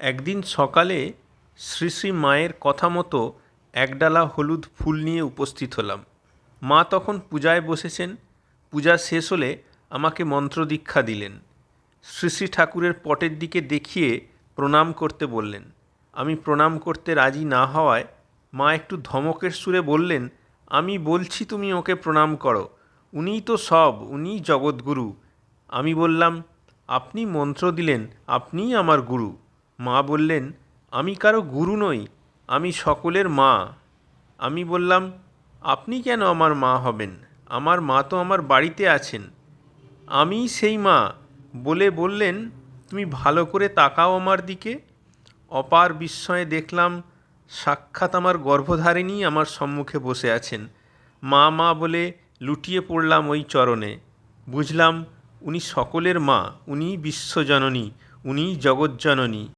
একদিন সকালে শ্রী শ্রী মায়ের কথা মতো একডালা হলুদ ফুল নিয়ে উপস্থিত হলাম। মা তখন পূজায় বসেছেন। পূজা শেষ হলে আমাকে মন্ত্র দীক্ষা দিলেন। শ্রী শ্রী ঠাকুরের পটের দিকে দেখিয়ে প্রণাম করতে বললেন। আমি প্রণাম করতে রাজি না হওয়ায় মা একটু ধমকের সুরে বললেন, আমি বলছি তুমি ওকে প্রণাম করো। উনিই তো সব, উনিই জগৎগুরু। আমি বললাম, আপনি মন্ত্র দিলেন, আপনিই আমার গুরু। মা বললেন, আমি কারও গুরু নই, আমি সকলের মা। আমি বললাম, আপনি কেন আমার মা হবেন? আমার মা তো আমার বাড়িতে আছেন। আমিই সেই মা। বলে বললেন, তুমি ভালো করে তাকাও আমার দিকে। অপার বিস্ময়ে দেখলাম, সাক্ষাৎ আমার গর্ভধারিণী আমার সম্মুখে বসে আছেন। মা মা বলে লুটিয়ে পড়লাম ওই চরণে। বুঝলাম, উনি সকলের মা, উনিই বিশ্বজননী, উনিই জগজ্জননী।